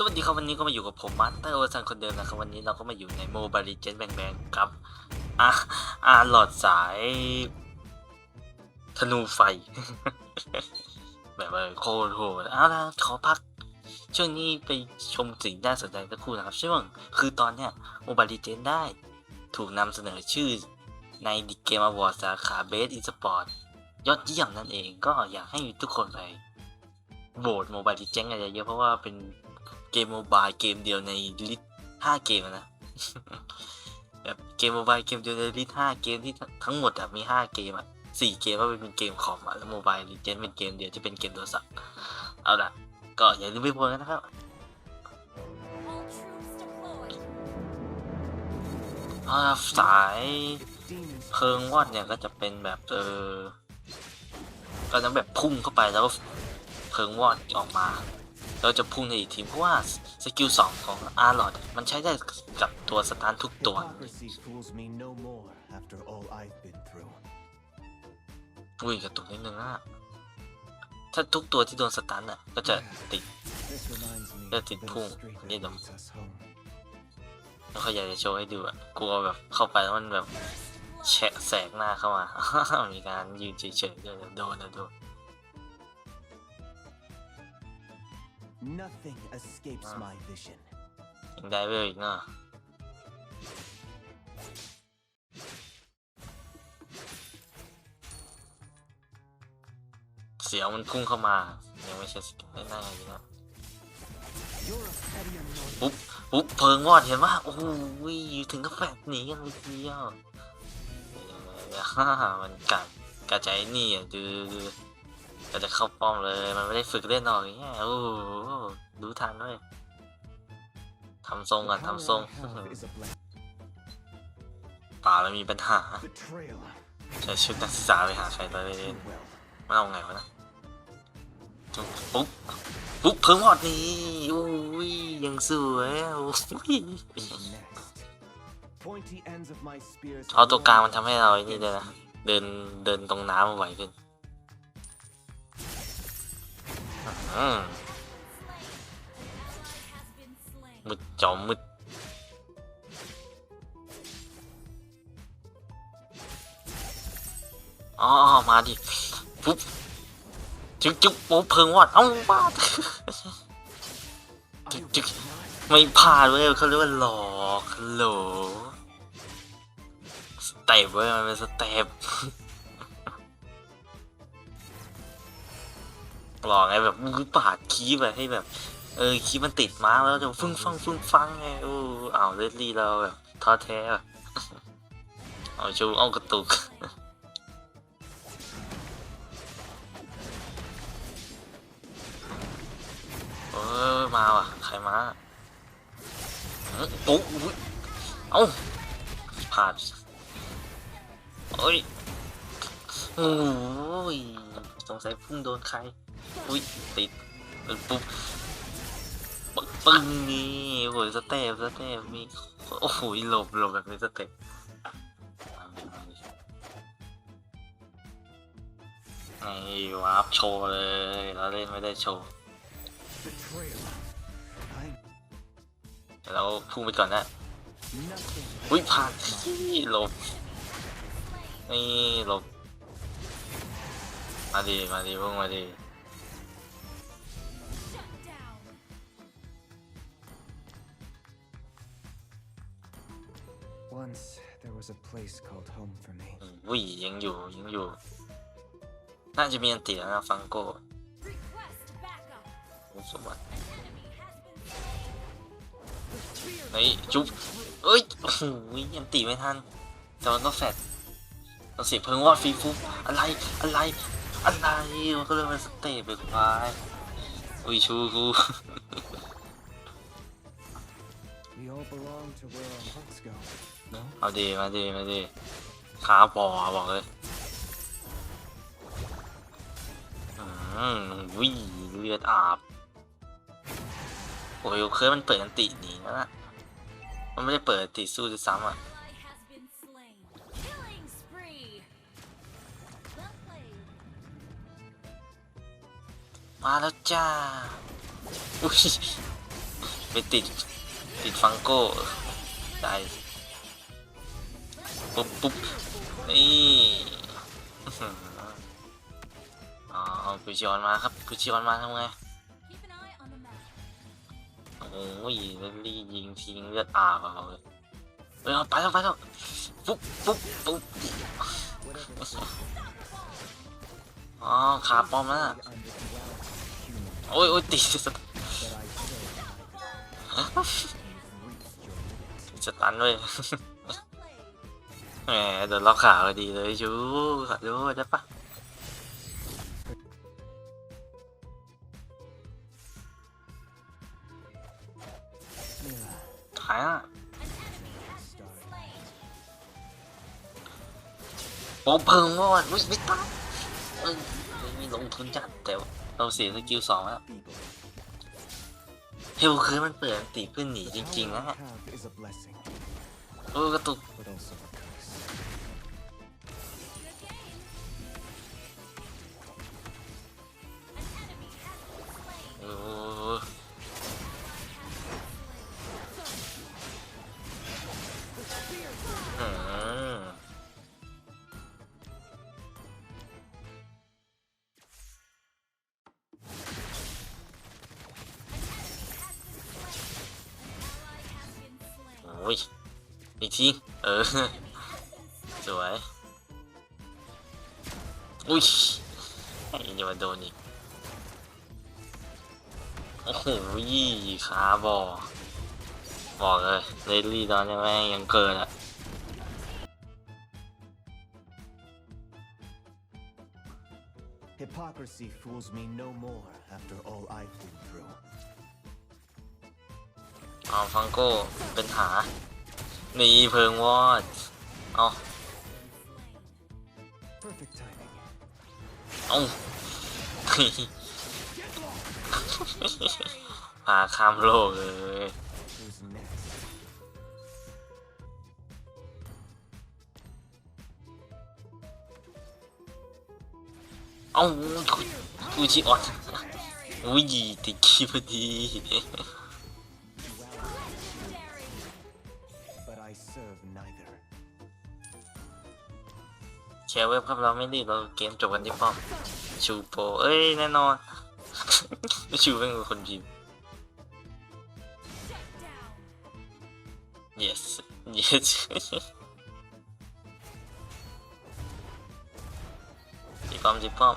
สวัสดีครับวันนี้ก็มาอยู่กับผมมาสเตอร์วสันคนเดิมนะครับวันนี้เราก็มาอยู่ในโมบายเจนแบงแบงครับอะอ่าหลอดสาย ธนูไฟ แบบว่าโคตรโหดเอาละขอพัก ช่วงนี้ไปชมสิ่งน่าสนใจสักครู่นะครับ ช่วงคือตอนเนี้ยโมบายเจนได้ ถูกนำเสนอชื่อในดิเกมอวอร์ดสาขาเบสอีสปอร์ตยอดเยี่ยมนั่นเองก็อยากให้ทุกคนไปโหวตโมบายลิเจนกันเยอะๆเพราะว่าเป็น เกมโมบายเกมเดียวในลิสห้าเกมนะแบบเกมโมบายเกมเดียวในลิสห้าเกมที่ทั้งหมดอะมีห้าเกมอะสี่เกมว่าเป็นเกมคอมอะแล้วโมบายลิเจนเป็นเกมเดียวที่เป็นเกมโทรศัพท์เอาละก็อย่าลืมไปโหวตกันนะครับสายเพิงวอดเนี่ยก็จะเป็นแบบเออก็จะแบบพุ่งเข้าไปแล้วก็เพิงวอดออกมา เราจะพุ่งในอีกทีมเพราะว่าสกิลสองของอาร์ลอดมันใช้ได้กับตัวสตาร์ททุกตัว Hypocrisy fools me no more after all I've been through. อุ้ยกระตุกนิดนึงนะถ้าทุกตัวที่โดนสตันอะก็จะติด This reminds me That of did the pull. street Need that them. leads us home. แล้วเขาอยากจะโชว์ให้ดูอะกลัวแบบเข้าไปแล้วมันแบบแฉะแสกหน้าเข้ามา มีการยืนเฉยๆด้วยเดี๋ยวโดนนะโดน Nothing escapes Ah. my vision. ยังได้เวลอีกเนาะเสียวมันพุ่งเข้ามา ยังไม่ใช่สกิลได้หน้าอยู่นะ You're a pettier mortal. ปุ๊บปุ๊บเพลิงวอดเห็นปะโอ้โหถึงกับแฟดหนีกันเลยทีเดียวเดี๋ยวฮ่ามันกัดกัดใจนี่อะดูดู ก็จะเข้าป้อมเลย มันไม่ได้ฝึกเล่นหรอกอย่างเงี้ยโอ้โหดูทันด้วยทำทรง The ก่อน power ทำทรง I have is a blessing. ป่าเรามีปัญหา Betrayal. ใช้ชุดนักศึกษาไปหาใครตอนเล่น Too well. มันเอาไงวะนะปุ๊บปุ๊บเพิ่งวอดนี่โอ้ยยังสวยอะโอ้ย Who's next? Pointy ends of my spears เอาตัวกลางมันทำให้เราไอ้นี่ด้วยนะเดินเดินตรงน้ำไหวขึ้น ม Has been slain. มืดจอมมืดอ๋อ มาดิ ปุ๊บ จึ๊กจึ๊กปุ๊บเพิงวอดเอ้ามาดจึ๊กจึ๊กไม่พลาดเว้ยเขาเรียกว่าหลอกฮัลโหลสเต็ปเว้ยมันเป็นสเต็ป หลอกไงแบบมือปาดคีบแบบให้แบบ เออคีบมันติดมาแล้วจะฟึ่งฟังฟึ่งฟังไงโอ้อ้าวเลดลี่เราแบบท้อแท้อะเอาชูเอากระตุกเออมาว่ะใครมาอื้อโอ้อุ๊ยเอ้าพลาดเอ้ยโอ้ยสงสัยพุ่งโดนใคร อุ้ยติดปุ๊บปึ้งปึ้งนี่โอ้โหสเต็ปสเต็ปมีโอ้โหหลบหลบแบบนี้สเต็ปไอ้วาร์ปโชว์เลยเราเล่นไม่ได้โชว์แต่เราพุ่งไปก่อนนะอุ้ยผ่านที่หลบนี่หลบมาดีมาดีพุ่งมาดี Once there was a place called home for me. อุ้ยยังอยู่ยังอยู่ น่าจะมีอันติแล้วนะฟังโก้ Request backup. รู้สมบัติ Enemy has been slain. เฮ้ยจุ๊บเอ้ยโอ้โหยังตีไม่ทันแต่มันก็แฟดเราเสียเพิ่งวอดฟรีฟุกอะไรอะไรอะไรมันก็เลยเป็นสเตปไปควายอุ้ยชูกู We all belong to where our hearts go. No? เอาดีมาดีมาดีขาบอบอกเลยอืมวิ่งเลือดอาบ โอ้ยเคยมันเปิดอันติหนีแล้วนะมันไม่ได้เปิดอันติสู้ด้วยซ้ำอะ Ally has been slain. Killing spree. Well played. มาแล้วจ้า อุ้ยไปติด ติดฟังโก้ได้ปุ๊บปุ๊บนี่อ๋อกุชิออนมาครับกุชิออนมาทำไงโอ้ยเรนลี่ยิงทิ้งเลือดอาบเอาเลยเฮ้ยเอาไปแล้วไปแล้วปุ๊บปุ๊บปุ๊บอ๋อขาปอมแล้วน่ะโอ้ยโอ้ยติดสต สตันเลย Well แห played. มโดนล็อกขาพอดีเลยชูขอดูได้ปะ Mira, หายอะ An enemy has been slain. โอ้เพิ่งวอดอุ้ยไม่ตายเอ้ยไม่มีลงทุนจัดแต่เราเสียสกิลสองแล้ว feeble. เฮลคือมันเปิดอันติเพื่อนหนีจริงๆนะ Power ฮะ I have is a blessing, โอ้กระตุก อ้ยอีกทีเออสวยอุ้ยไอ้ยังมาโดนอีกโอ้โหยี่ขาบอบอกเลยเลลี่ตอนนี้แม่งยังเกินอะ เอาฟังโก้เป็นหานี่เพิงวอดเอา Perfect timing. เอาพาข้ามโลกเลย Who's next? เอากูกูชิออดอุ้ยติดคีพอดี ร์เว็บครับเราไม่รีบเราเกมจบกันที่ป้อมชูโปเอ้ยแน่นอนชูเป็นคนพิมพ์ yes yes ตีป้อมตีป้อม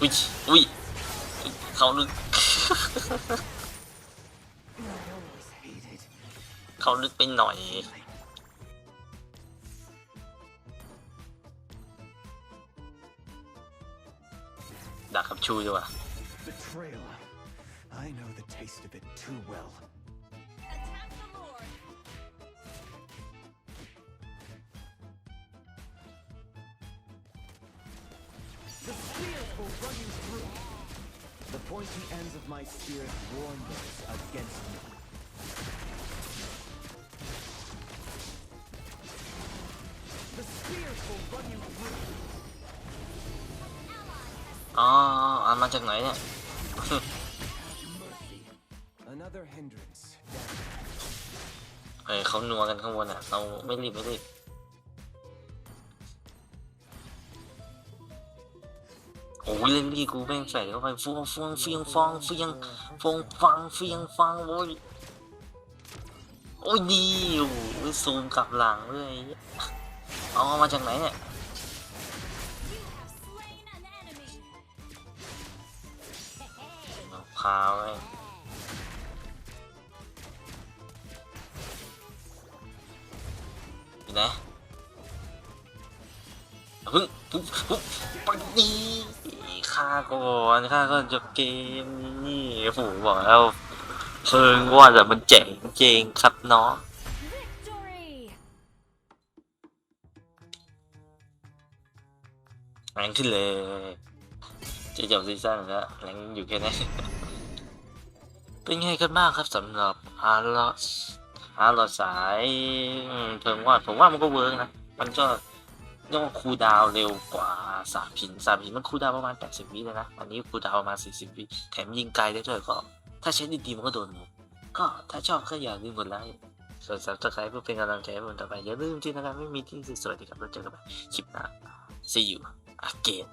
อุ้ยอุ้ยเขาลึก เขาลึกไปหน่อยดักกับชูดีกว่า betrayal. I know the taste of it too well. Attack the Lord. The spears will run you through. The pointy ends of my spears warn those against me. อ๋อเอามาจากไหนเนี่ย Mercy. Another hindrance. down. เฮ้ยเขานัวกันข้างบนอะ เราไม่รีบไม่รีบโอ้ยเล่นดีกูแม่งใส่เข้าไปฟวงฟวงเฟียงฟองเฟียงฟงฟังเฟียงฟังโอ้ยโอ้ยดีโอ้โหซูมกลับหลังเลย เอามาจากไหนเนี่ย You have slain an enemy. Hey, มะพร้าวเลยอยู่ไหนอย่าพึ่งปุ๊บปุ๊บปังดีฆ่าก่อนฆ่าก่อนจบเกมนี่ผมบอกแล้วเพิงว่าแต่มันเจ๋งจริงครับเนาะ แรงขึ้นเลยจะจบซีซั่นแล้วแรงอยู่แค่นี้ เป็นไงกันบ้างครับสำหรับฮาร์ลอสฮาร์ลอสสายเพิ่งว่าผมว่ามันก็เวิร์กนะ มันก็เรียกว่าคูดาวเร็วกว่าสามพินสามพินมันคูดาวประมาณ 80 วิเลยนะ อันนี้คูดาวประมาณ 40 วิแถมยิงไกลได้ด้วยก็ ถ้าใช้ดีๆมันก็โดนหมดก็ถ้าชอบก็อย่าลืมกดไลค์ส่วน subscribe เพื่อเป็นกำลังใจให้ผมต่อไป อย่าลืมที่นะครับไม่มีที่สุดสวัสดีครับแล้วเจอกันใหม่คลิปหน้า see you aqui